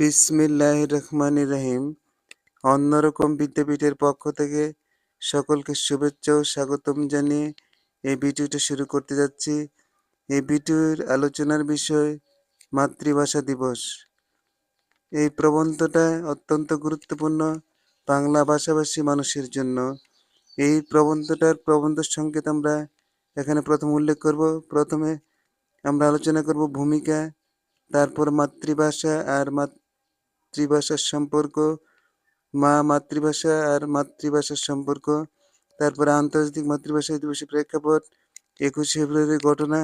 বিসমিল্লাহ রহমান রহিম। অন্যরকম বিদ্যাপীঠের পক্ষ থেকে সকলকে শুভেচ্ছা ও স্বাগতম জানিয়ে এই ভিডিওটা শুরু করতে যাচ্ছি। এই ভিডিওর আলোচনার বিষয় মাতৃভাষা দিবস। এই প্রবন্ধটা অত্যন্ত গুরুত্বপূর্ণ বাংলা ভাষাভাষী মানুষের জন্য। এই প্রবন্ধটার প্রবন্ধ সংকেত আমরা এখানে প্রথম উল্লেখ করব। প্রথমে আমরা আলোচনা করব ভূমিকা, তারপর মাতৃভাষা আর মাতৃভাষার সম্পর্ক, মা মাতৃভাষা আর মাতৃভাষার সম্পর্ক। তারপরে আন্তর্জাতিক মাতৃভাষা দিবসের প্রেক্ষাপট, একুশে ফেব্রুয়ারির ঘটনা,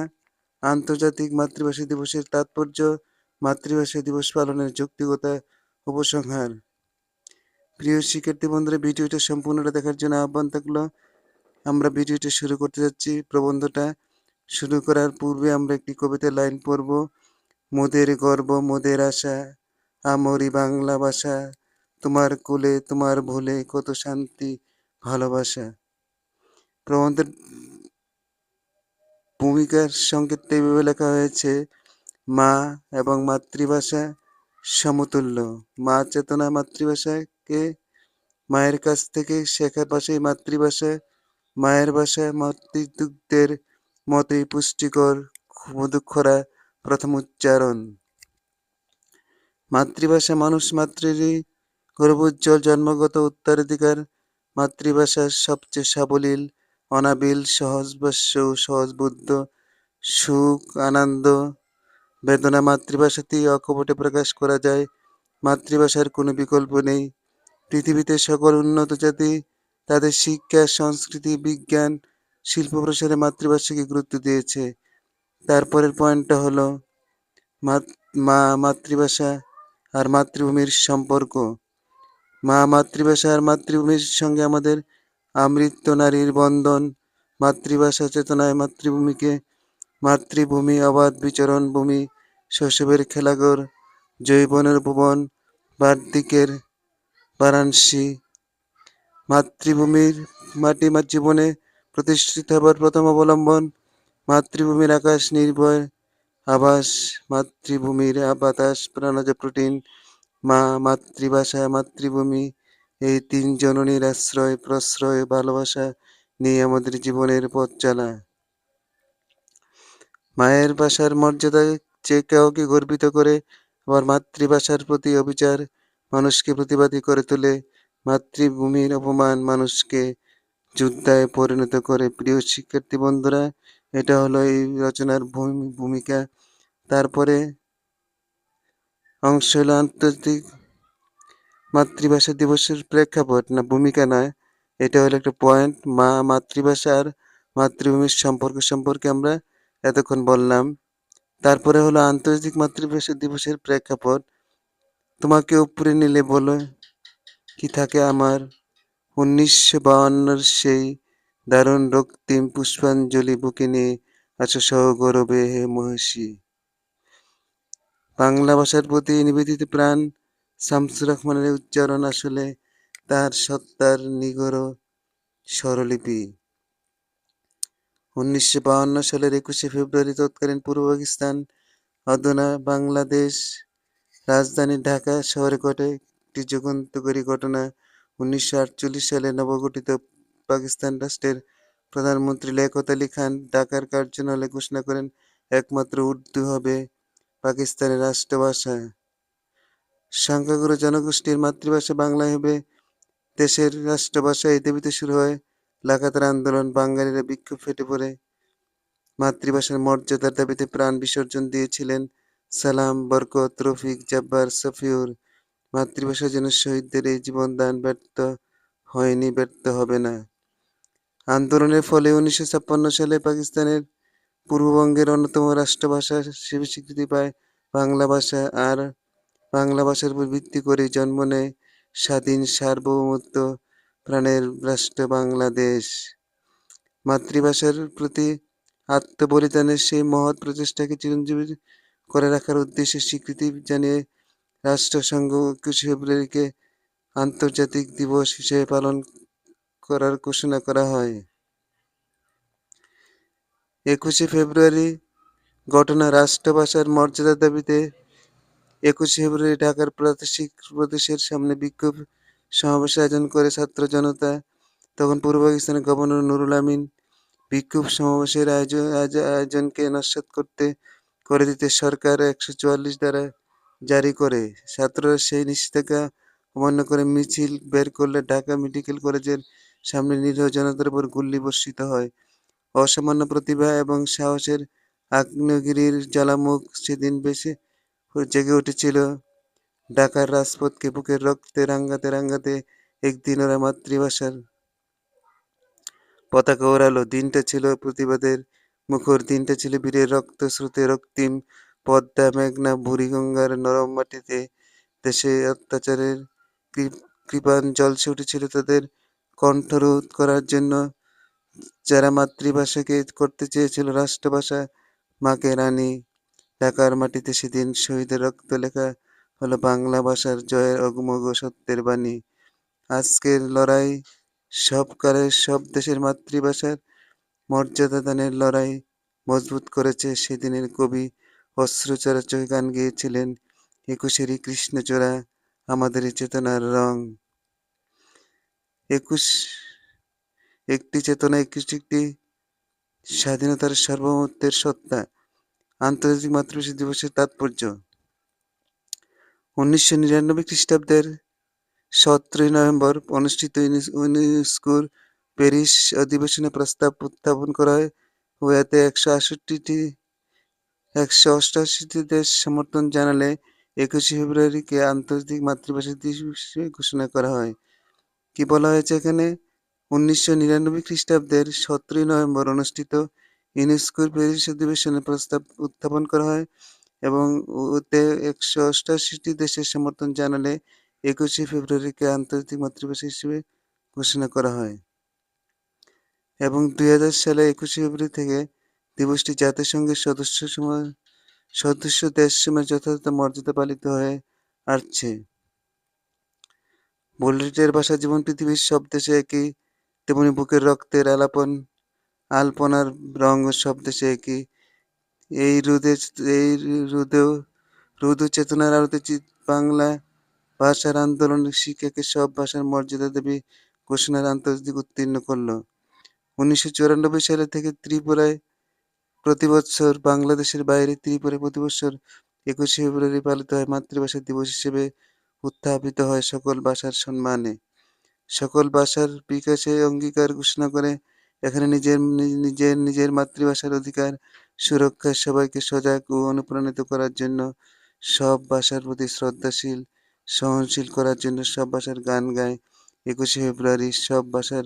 আন্তর্জাতিক মাতৃভাষা দিবসের তাৎপর্য, মাতৃভাষা দিবস পালনের যৌক্তিকতা, উপসংহার। প্রিয় শিক্ষার্থী বন্ধুরা, ভিডিওটা সম্পূর্ণটা দেখার জন্য আহ্বান থাকল। আমরা ভিডিওটা শুরু করতে যাচ্ছি প্রবন্ধটা। শুরু করার পূর্বে আমরা একটি কবিতার লাইন পড়ব। মোদের গর্ব, মোদের আশা আমরি বাংলা ভাষা, তোমার কোলে, তোমার ভুলে কত শান্তি, ভালোবাসা। প্রবন্ধের ভূমিকার সংকেত এইভাবে লেখা হয়েছে, মা এবং মাতৃভাষা সমতুল্য। মা চেতনা মাতৃভাষাকে মায়ের কাছ থেকে শেখার ভাষাই মাতৃভাষা, মায়ের ভাষা মাতৃদুগ্ধের মতোই পুষ্টিকর মধুক্ষরা প্রথম উচ্চারণ। মাতৃভাষা মানুষ মাতৃরই গর্বোজ্জ্বল জন্মগত, উত্তরাধিকার। মাতৃভাষার সবচেয়ে সাবলীল, অনাবিল সহজভাষ্য সহজবুদ্ধ সুখ, আনন্দ, বেদনা মাতৃভাষাতেই অকপটে প্রকাশ করা যায়। মাতৃভাষার কোনো বিকল্প নেই। পৃথিবীতে সকল উন্নত জাতি তাদের শিক্ষা, সংস্কৃতি, বিজ্ঞান, শিল্প প্রসারে মাতৃভাষাকে গুরুত্ব দিয়েছে। তারপরের পয়েন্টটা হলো মা, মাতৃভাষা আর মাতৃভূমির সম্পর্ক। মা মাতৃভাষা আর মাতৃভূমির সঙ্গে আমাদের আমৃত্য নারীর বন্ধন। মাতৃভাষা চেতনায় মাতৃভূমিকে মাতৃভূমি, অবাধ বিচরণ ভূমি, শৈশবের খেলাঘর জৈবনের ভুবন বার্দিকের বারাণসী। মাতৃভূমির মাটি জীবনে প্রতিষ্ঠিত হবার প্রথম অবলম্বন মাতৃভূমির আকাশ নির্ভয় আবাস মাতৃভূমির বাতাস প্রাণজ প্রোটিন। মা মাতৃভাষা মাতৃভূমি, এই তিন জননীর আশ্রয়, প্রশ্রয়, ভালোবাসা নিয়ে আমাদের জীবনের পথ চালা। মায়ের ভাষার মর্যাদা যে কাউকে গর্বিত করে, আবার মাতৃভাষার প্রতি অবিচার মানুষকে প্রতিবাদী করে তোলে, মাতৃভূমির অপমান মানুষকে যোদ্ধায় পরিণত করে। প্রিয় শিক্ষার্থী বন্ধুরা এটা হলো এই রচনার ভূমিকা। তারপরে অংশ হলো আন্তর্জাতিক মাতৃভাষা দিবসের প্রেক্ষাপট। না, ভূমিকা নয়, এটা হলো একটা পয়েন্ট মা, মাতৃভাষা আর মাতৃভূমির সম্পর্ক সম্পর্কে আমরা এতক্ষণ বললাম। তারপরে হলো আন্তর্জাতিক মাতৃভাষা দিবসের প্রেক্ষাপট। তোমাকে উপরে নিলে বলো, কি থাকে আমার? উনিশশো বাউন্নর সেই দারুণ রক্তিম পুষ্পাঞ্জলি বুকে নিয়ে আছো সহ গৌরবে হে মহিষী। বাংলা ভাষার প্রতি নিবেদিত প্রাণ শামসুর রহমানের উচ্চারণ আসলে তার সত্তার নিগর স্বরলিপি। উনিশশো বাহান্ন সালের একুশে ফেব্রুয়ারি তৎকালীন পূর্ব পাকিস্তান, অধুনা বাংলাদেশ, রাজধানী ঢাকা শহরে ঘটে একটি যুগান্তকারী ঘটনা। উনিশশো আটচল্লিশ সালে নবগঠিত পাকিস্তান রাষ্ট্রের প্রধানমন্ত্রী লেখত আলী খান ঢাকার কার্যালয়ে ঘোষণা করেন, একমাত্র উর্দু হবে পাকিস্তানের রাষ্ট্রভাষা। সংখ্যাগুরু জনগোষ্ঠীর মাতৃভাষা বাংলায় হবে। দেশের রাষ্ট্রভাষা এই দাবিতে শুরু হয়, লাগাতার আন্দোলন বাঙালিরা বিক্ষোভ ফেটে পড়ে। মাতৃভাষার মর্যাদার দাবিতে প্রাণ বিসর্জন দিয়েছিলেন সালাম, বরকত, রফিক, জাব্বার, সফিউর। মাতৃভাষার জন্য শহীদদের এই জীবনদান ব্যর্থ হয়নি, ব্যর্থ হবে না। আন্দোলনের ফলে উনিশশো ছাপ্পান্ন সালে পাকিস্তানের পূর্ববঙ্গের অন্যতম রাষ্ট্রভাষা হিসেবে স্বীকৃতি পায় বাংলা ভাষা আর বাংলা ভাষার উপর ভিত্তি করে জন্ম নেয় স্বাধীন সার্বভৌমত্ব প্রাণের রাষ্ট্র বাংলাদেশ। মাতৃভাষার প্রতি আত্মবলিদানের সেই মহৎ প্রচেষ্টাকে চিরঞ্জীবী করে রাখার উদ্দেশ্যে স্বীকৃতি জানিয়ে রাষ্ট্রসংঘ একুশে ফেব্রুয়ারিকে আন্তর্জাতিক দিবস হিসেবে পালন করার ঘোষণা করা হয়। একুশে ফেব্রুয়ারি ঘটনা রাষ্ট্রভাষার মর্যাদা দাবিতে একুশে ফেব্রুয়ারি ঢাকার প্রাদেশিক প্রদেশের সামনে বিক্ষোভ সমাবেশ আয়োজন করে ছাত্র জনতা, তখন পূর্ব পাকিস্তানের গভর্নর নুরুল আমিন বিক্ষোভ সমাবেশের আয়োজন আয়োজনকে নস্যাৎ করতে, করে দিতে সরকার একশো চুয়াল্লিশ দ্বারা জারি করে। ছাত্ররা সেই নিষেধাজ্ঞা অমান্য করে মিছিল বের করলে ঢাকা মেডিকেল কলেজের সামনে নিরীহ জনতার উপর গুল্লি বর্ষিত হয়। অসামান্য প্রতিভা এবং সাহসের আগ্নেয়গিরির জ্বালামুখ সেদিন বেশি জেগে উঠেছিল। ঢাকার রাজপথকে বুকের রক্তে রাঙ্গাতে রাঙ্গাতে একদিন ওরা মাতৃভাষার পতাকা ওড়ালো। দিনটা ছিল প্রতিবাদের মুখর, দিনটা ছিল বীরের রক্ত স্রোতে রক্তিম পদ্মা, মেঘনা বুড়িগঙ্গার নরম মাটিতে দেশে অত্যাচারের কৃপ- কৃপান জলসে উঠেছিল তাদের কণ্ঠরোধ করার জন্য যারা মাতৃভাষাকে করতে চেয়েছিল, রাষ্ট্রভাষা, মাকে রানী ঢাকার মাটিতে সেদিন শহীদের রক্ত লেখা হলো বাংলা ভাষার জয়ের অগমগ সত্যের বাণী। আজকের লড়াই সব কালের সব দেশের মাতৃভাষার মর্যাদা দানের লড়াই মজবুত করেছে সেদিনের কবি অশ্রুচরা গান গেয়েছিলেন, একুশেরই কৃষ্ণচূড়া আমাদের চেতনার রং। একুশ, একটি চেতনা, একুশ একটি স্বাধীনতার সার্বভৌমত্বের সত্তা। আন্তর্জাতিক মাতৃভাষা দিবসের তাৎপর্য। উনিশশো নিরানব্বই খ্রিস্টাব্দের সতেরোই নভেম্বর অনুষ্ঠিত ইউনেস্কোর প্যারিস অধিবেশনে প্রস্তাব উত্থাপন করা হয় ও এতে একশো আষট্টিটি একশো অষ্টাশিটি দেশ সমর্থন জানালে একুশে ফেব্রুয়ারিকে আন্তর্জাতিক মাতৃভাষা দিবস ঘোষণা করা হয়। কি বলা হয়েছে এখানে? উনিশশো নিরানব্বই খ্রিস্টাব্দের সতেরোই নভেম্বর অনুষ্ঠিত ইউনেস্কোর প্যারিস অধিবেশনে প্রস্তাব উত্থাপন করা হয় এবং ওতে একশো অষ্টাশিটি দেশের সমর্থন জানালে একুশে ফেব্রুয়ারিকে আন্তর্জাতিক মাতৃভাষা হিসেবে ঘোষণা করা হয়। এবং দুই হাজার সালে একুশে ফেব্রুয়ারি থেকে দিবসটি জাতিসংঘের সদস্য সদস্য দেশ সময় যথাযথ মর্যাদা পালিত হয়ে আসছে। বুলেটের ভাষা যেমন পৃথিবীর সব দেশে একই, তেমনি বুকের রক্তের আলাপন, আলপনার রঙ সব দেশে একই। এই রোদে এই রোদেও, রুদু চেতনার আলোতে বাংলা ভাষার আন্দোলনের শিক্ষাকে সব ভাষার মর্যাদা দেবে ঘোষণার আন্তর্জাতিক উত্তীর্ণ করল। উনিশশো চুরানব্বই সালে থেকে ত্রিপুরায় প্রতি বছর বাংলাদেশের বাইরে ত্রিপুরায় প্রতি বছর একুশে ফেব্রুয়ারি পালিত হয় মাতৃভাষা দিবস হিসেবে। উত্থাপিত হয় সকল ভাষার সম্মানে। সকল ভাষার বিকাশে অঙ্গীকার ঘোষণা করে, এখানে নিজের নিজের নিজের মাতৃভাষার অধিকার সুরক্ষায় সবাইকে সজাগ ও অনুপ্রাণিত করার জন্য, সব ভাষার প্রতি শ্রদ্ধাশীল, সহনশীল করার জন্য সব ভাষার গান গায়। একুশে ফেব্রুয়ারি, সব ভাষার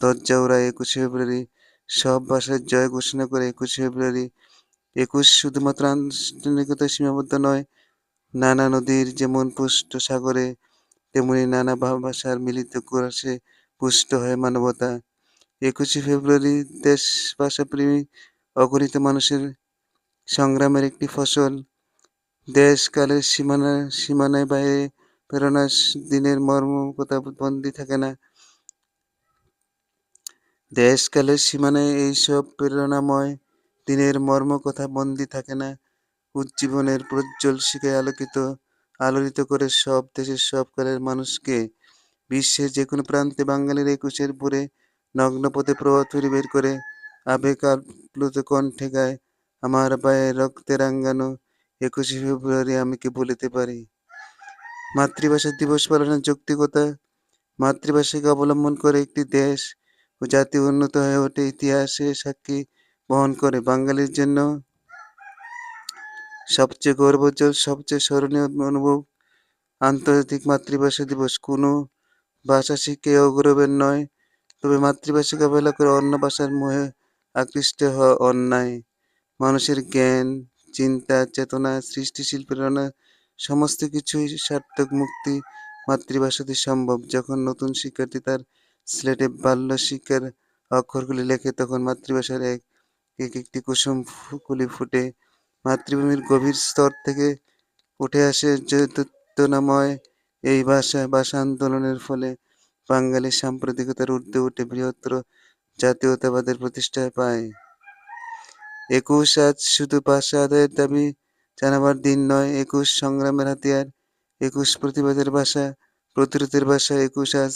দরজা ওড়ায় একুশে ফেব্রুয়ারি, সব ভাষার জয় ঘোষণা করে একুশে ফেব্রুয়ারি। একুশ শুধুমাত্র আনুষ্ঠানিকতায় সীমাবদ্ধ নয় নানা নদীর যেমন পুষ্ট সাগরে, তেমনি নানা ভাষার মিলিত কোরাসে পুষ্ট হয় মানবতা। একুশে ফেব্রুয়ারি দেশ ভাষাপ্রেমী অগণিত মানুষের সংগ্রামের একটি ফসল। দেশ কালের সীমানা, সীমানায় বাইরে প্রেরণার দিনের মর্ম কথা বন্দি থাকে না। দেশকালের সীমানায় এইসব প্রেরণাময় দিনের মর্ম কথা বন্দি থাকে না। উজ্জীবনের প্রজ্জ্বল শিখায় আলোকিত, আলোড়িত করে সব দেশের সব কালের মানুষকে বিশ্বের যে কোনো প্রান্তে বাঙালির একুশের ভোরে নগ্নপথে প্রভাত ফেরি বের করে আবেগ আপ্লুত কণ্ঠে গায়, আমার পায়ে রক্তে রাঙ্গানো একুশে ফেব্রুয়ারি আমি কি বলিতে পারি? মাতৃভাষা দিবস পালনের যৌক্তিকতা, মাতৃভাষাকে অবলম্বন করে একটি দেশ ও জাতি উন্নত হয়ে ওঠে ইতিহাসে সাক্ষী বহন করে বাঙালির জন্য সবচেয়ে গর্বোজ্জ্বল, সবচেয়ে স্মরণীয় অনুভব আন্তর্জাতিক মাতৃভাষা দিবস। কোনো ভাষা শিখে অগৌরবের নয়, তবে মাতৃভাষাকে অবহেলা করে অন্য ভাষার মোহে আকৃষ্ট হওয়া অন্যায়। মানুষের জ্ঞান, চিন্তা, চেতনা, সৃষ্টিশীল প্রেরণা, সমস্ত কিছুই সার্থক মুক্তি মাতৃভাষাতে সম্ভব। যখন নতুন শিক্ষার্থী তার স্লেটে বাল্য শিক্ষার অক্ষরগুলি লেখে, তখন মাতৃভাষার এক এক একটি কুসুম ফু- কুলি ফুটে মাতৃভূমির গভীর স্তর থেকে উঠে আসে চৈতন্যময় এই ভাষা ভাষা আন্দোলনের ফলে বাঙালি সাম্প্রতিকতার ঊর্ধ্বে উঠে বৃহত্তর জাতীয়তাবাদের প্রতিষ্ঠা পায়। একুশ আজ শুধু ভাষা আদায়ের দাবি জানাবার দিন নয়, একুশ সংগ্রামের হাতিয়ার, একুশ প্রতিবাদের ভাষা, প্রতিরোধের ভাষা, একুশ আজ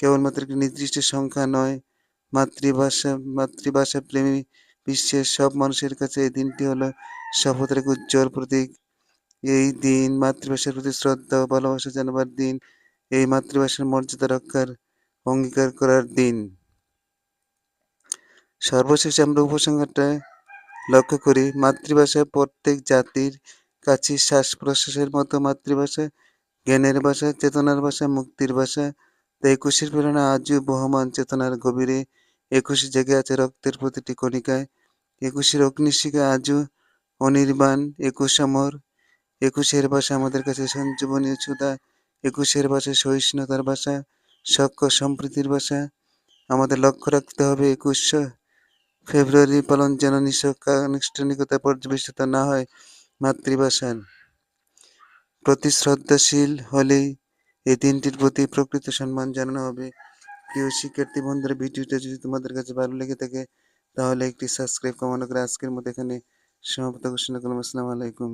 কেবলমাত্র একটি নির্দিষ্ট সংখ্যা নয়, মাতৃভাষা মাতৃভাষা প্রেমী বিশ্বের সব মানুষের কাছে এই দিনটি হলো শপথের এক উজ্জ্বল প্রতীক। এই দিন মাতৃভাষার প্রতি শ্রদ্ধা ও ভালোবাসা জানাবার দিন, এই মাতৃভাষার মর্যাদা রক্ষার অঙ্গীকার করার দিন। সর্বশেষে আমরা উপসংহারটা লক্ষ্য করি, মাতৃভাষা প্রত্যেক জাতির কাছে শ্বাস প্রশ্বাসের মতো মাতৃভাষা, জ্ঞানের ভাষা, চেতনার ভাষা, মুক্তির ভাষা। তাই একুশের প্রেরণা আজও বহমান চেতনার গভীরে। একুশে জেগে আছে রক্তের প্রতিটি কণিকায়। একুশের অগ্নিশিখা আজও অনির্বাণ, একুশ অমর। একুশের ভাষা আমাদের কাছে সঞ্জীবনী সুধা। একুশের ভাষা সহিষ্ণুতার ভাষা, সক্ষ সম্প্রীতির ভাষা। আমাদের লক্ষ্য রাখতে হবে একুশশো ফেব্রুয়ারি পালন যেন নিছক আনুষ্ঠানিকতা পর্যবেসিত না হয় মাতৃভাষার। প্রতি শ্রদ্ধাশীল হলেই এই দিনটির প্রতি প্রকৃত সম্মান জানানো হবে। প্রিয় শিক্ষার্থী বন্ধুরা, ভিডিওটা যদি তোমাদের কাছে ভালো লেগে থাকে, তাহলে একটি সাবস্ক্রাইব কমানো করে আজকের মতো এখানে সমাপ্ত ঘোষণা করলাম আসসালামু আলাইকুম।